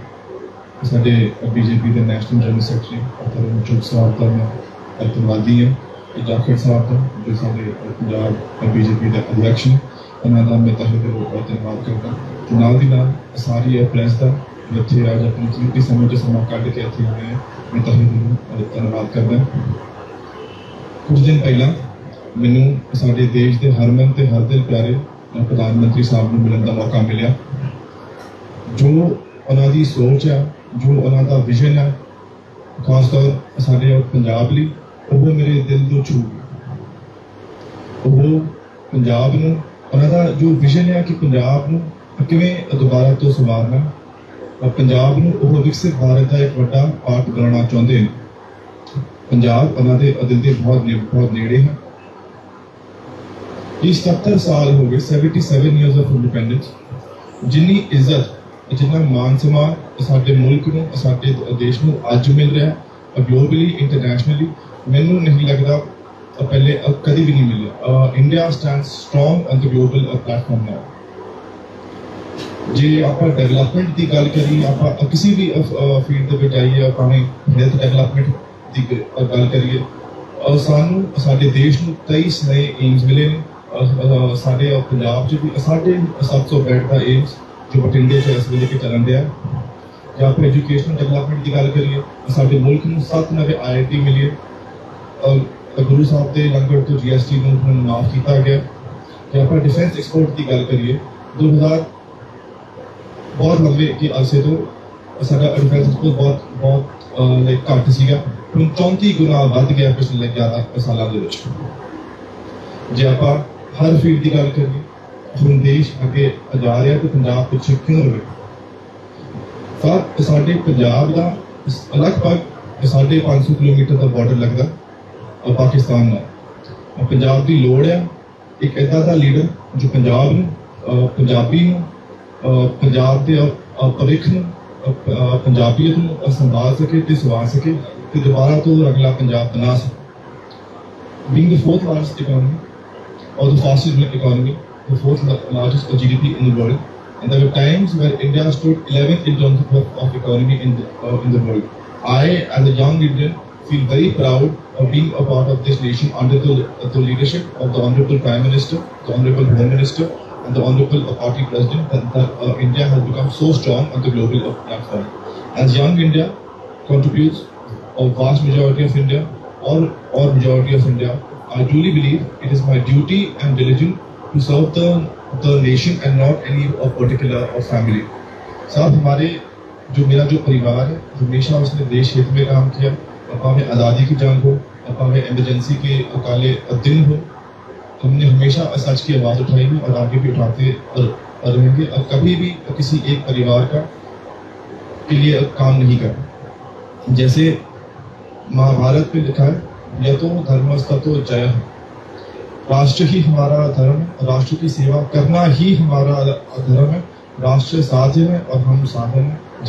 ਸਾਡੇ ਬੀਜੇਪੀ ਦੇ national general secretary Tarun Chugh sahib ਦਾ ਮੈਂ ਧੰਨਵਾਦੀ ਹਾਂ ਜਾਖੜ ਸਾਹਿਬ ਦਾ ਜੋ ਸਾਡੇ ਪੰਜਾਬ ਬੀਜੇਪੀ ਦੇ ਅਧਿਕਸ਼ ਨੇ ਉਹਨਾਂ ਦਾ ਮੈਂ ਤਹਿ ਦਿਲੋਂ ਧੰਨਵਾਦ ਕਰਦਾ ਤੇ ਨਾਲ ਦੀ ਨਾਲ ਸਾਰੀ ਪ੍ਰੈਸ ਦਾ ਜਿੱਥੇ ਅੱਜ ਆਪਣੀ ਕੀਮਤੀ ਸਮੇਂ ਤੋਂ ਸਮਾਂ ਕੱਢ ਕੇ ਇੱਥੇ ਆਏ ਮੈਂ ਤਹਿ ਦਿਲੋਂ ਧੰਨਵਾਦ ਕਰਦਾ। ਕੁਝ ਦਿਨ ਪਹਿਲਾਂ ਮੈਨੂੰ ਸਾਡੇ ਦੇਸ਼ ਦੇ ਹਰ ਮਨ ਤੇ ਹਰ ਦਿਲ ਪਿਆਰੇ ਪ੍ਰਧਾਨ ਮੰਤਰੀ ਸਾਹਿਬ ਨੂੰ ਮਿਲਣ ਦਾ ਮੌਕਾ ਮਿਲਿਆ। ਜੋ ਉਹਨਾਂ ਦੀ ਸੋਚ ਆ, ਜੋ ਉਹਨਾਂ ਦਾ ਵਿਜ਼ਨ ਆ, ਖਾਸ ਤੌਰ ਸਾਡੇ ਪੰਜਾਬ ਲਈ, ਉਹ ਮੇਰੇ ਦਿਲ ਨੂੰ ਛੂ ਉਹ ਪੰਜਾਬ ਨੂੰ, ਉਹਨਾਂ ਦਾ ਜੋ ਵਿਜ਼ਨ ਹੈ ਕਿ ਪੰਜਾਬ ਨੂੰ ਕਿਵੇਂ ਦੁਬਾਰਾ ਤੋਂ ਸਵਾਰਨਾ ਪੰਜਾਬ ਨੂੰ ਉਹ ਵਿਕਸਿਤ ਭਾਰਤ ਦਾ ਇੱਕ ਵੱਡਾ ਪਾਰਟ ਬਣਾਉਣਾ ਚਾਹੁੰਦੇ ਨੇ। ਪੰਜਾਬ ਉਹਨਾਂ ਦੇ ਦਿਲ ਦੇ ਬਹੁਤ ਬਹੁਤ ਨੇੜੇ ਹੈ। ਇਹ 77 ਸਾਲ ਹੋ ਗਏ 77 ਇਅਰਸ ਆਫ ਇੰਡੀਪੈਂਡੈਂਸ ਜਿੰਨੀ ਇੱਜ਼ਤ ਜਿੰਨਾ ਮਾਨ ਸਨਮਾਨ ਸਾਡੇ ਮੁਲਕ ਨੂੰ ਸਾਡੇ ਦੇਸ਼ ਨੂੰ ਅੱਜ ਮਿਲ ਰਿਹਾ ਹੈ ਗਲੋਬਲੀ ਇੰਟਰਨੈਸ਼ਨਲੀ ਮੈਨੂੰ ਨਹੀਂ ਲੱਗਦਾ ਪਹਿਲੇ ਅ, ਕਦੀ ਵੀ ਨਹੀਂ ਮਿਲਿਆ। India stands strong on the global platform now ਜੇ ਆਪਾਂ ਡਿਵੈਲਪਮੈਂਟ ਦੀ ਗੱਲ ਕਰੀਏ ਆਪਾਂ ਅ, ਕਿਸੇ ਵੀ ਫੀਲਡ ਦੇ ਵਿੱਚ ਆਈਏ ਭਾਵੇਂ ਹੈਲਥ ਡਿਵੈਲਪਮੈਂਟ ਦੀ ਗ- ਅ, ਗੱਲ ਕਰੀਏ ਅ, ਸਾਨੂੰ ਸਾਡੇ ਦੇਸ਼ ਨੂੰ ਕਈ ਨਏ ਏਮਸ ਮਿਲੇ ਨੇ। ਅ, ਅ, ਸਾਡੇ ਅ, ਪੰਜਾਬ 'ਚ ਵੀ ਸਾਡੇ 700 ਬੈੱਡ ਦਾ ਏਮਸ ਜੋ ਬਠਿੰਡੇ 'ਚ ਇਸ ਵੇਲੇ ਕਿ ਚੱਲਣ ਡਿਆ। ਜਾਂ ਫਿਰ ਐਜੂਕੇਸ਼ਨ ਡਿਵੈਲਪਮੈਂਟ ਦੀ ਗੱਲ ਕਰੀਏ ਸਾਡੇ ਮੁਲਕ ਨੂੰ ਸੱਤ ਨਵੇਂ ਆਈਆਈਟੀ ਮਿਲੇ। ਔਰ ਗੁਰੂ ਸਾਹਿਬ ਦੇ ਲੰਗਰ ਤੋਂ ਜੀਐਸਟੀ ਨੂੰ ਹੁਣ ਮਾਫ ਕੀਤਾ ਗਿਆ। ਜੇ ਆਪਾਂ ਡਿਫੈਂਸ ਐਕਸਪੋਰਟ ਦੀ ਗੱਲ ਕਰੀਏ 2000 ਬਹੁਤ ਲੰਬੇ ਕਿ ਅਰਸੇ ਤੋਂ ਸਾਡਾ ਡਿਫੈਂਸ ਐਕਸਪੋਰਟ ਬਹੁਤ ਬਹੁਤ ਲਾਈਕ ਘੱਟ ਸੀਗਾ। ਹੁਣ 34 ਗੁਣਾ ਵੱਧ ਗਿਆ ਪਿਛਲੇ 11 ਸਾਲਾਂ ਦੇ ਵਿੱਚ। ਜੇ ਆਪਾਂ ਹਰ ਫੀਲਡ ਦੀ ਗੱਲ ਕਰੀਏ, ਹੁਣ ਦੇਸ਼ ਅੱਗੇ ਜਾ ਰਿਹਾ ਤੇ ਪੰਜਾਬ ਪਿੱਛੇ ਕਿਉਂ ਰਹੇ ਤਾਂ ਸਾਡੇ ਪੰਜਾਬ ਦਾ ਲਗਭਗ ਸਾਡੇ 500 ਕਿਲੋਮੀਟਰ ਦਾ ਬਾਰਡਰ ਲੱਗਦਾ ਪਾਕਿਸਤਾਨ ਨਾਲ। ਪੰਜਾਬ ਦੀ ਲੋੜ ਹੈ ਇੱਕ ਐਦਾ ਦਾ ਲੀਡਰ ਜੋ ਪੰਜਾਬ ਨੂੰ ਪੰਜਾਬੀ ਨੂੰ ਪੰਜਾਬ ਦੇ ਅ, ਅ, ਭਵਿੱਖ ਨੂੰ ਅ, ਪ- ਅ, ਪੰਜਾਬੀਅਤ ਨੂੰ ਅ, ਸੰਭਾਲ ਸਕੇ ਤੇ ਸਵਾਰ ਸਕੇ ਤੇ ਦੁਬਾਰਾ ਤੋਂ ਅਗਲਾ ਪੰਜਾਬ ਬਣਾ ਸਕੇ being the fourth largest economy or the fastest growing economy, the fourth la- largest GDP in the world. And there were times where India stood 11th in terms of, of economy in the, uh, in the world. I, as a young Indian, feel very proud of being a part of this nation under the, the leadership of the Honorable Prime Minister, the Honorable Home Minister, and the Honorable uh, Party President, that, that uh, India has become so strong on the global uh, platform. As young India contributes a vast majority of India or or majority of India, I truly believe it is my duty and diligence to serve the the nation and not any of particular or family साहब हमारे जो मेरा जो परिवार है हमेशा उसने देश हित में काम किया अपा में आज़ादी की जंग हो अपा में इमरजेंसी के काले दिन हो हमने हमेशा सच की आवाज़ उठाई है और आगे भी उठाते रहेंगे। और कभी भी किसी एक परिवार का के लिए काम नहीं करना। जैसे महाभारत में लिखा है, यतो धर्मस्ततो जय। है राष्ट्र ही हमारा धर्म, राष्ट्र की सेवा करना ही हमारा धर्म है। राष्ट्र साध्य है और हम साधन है।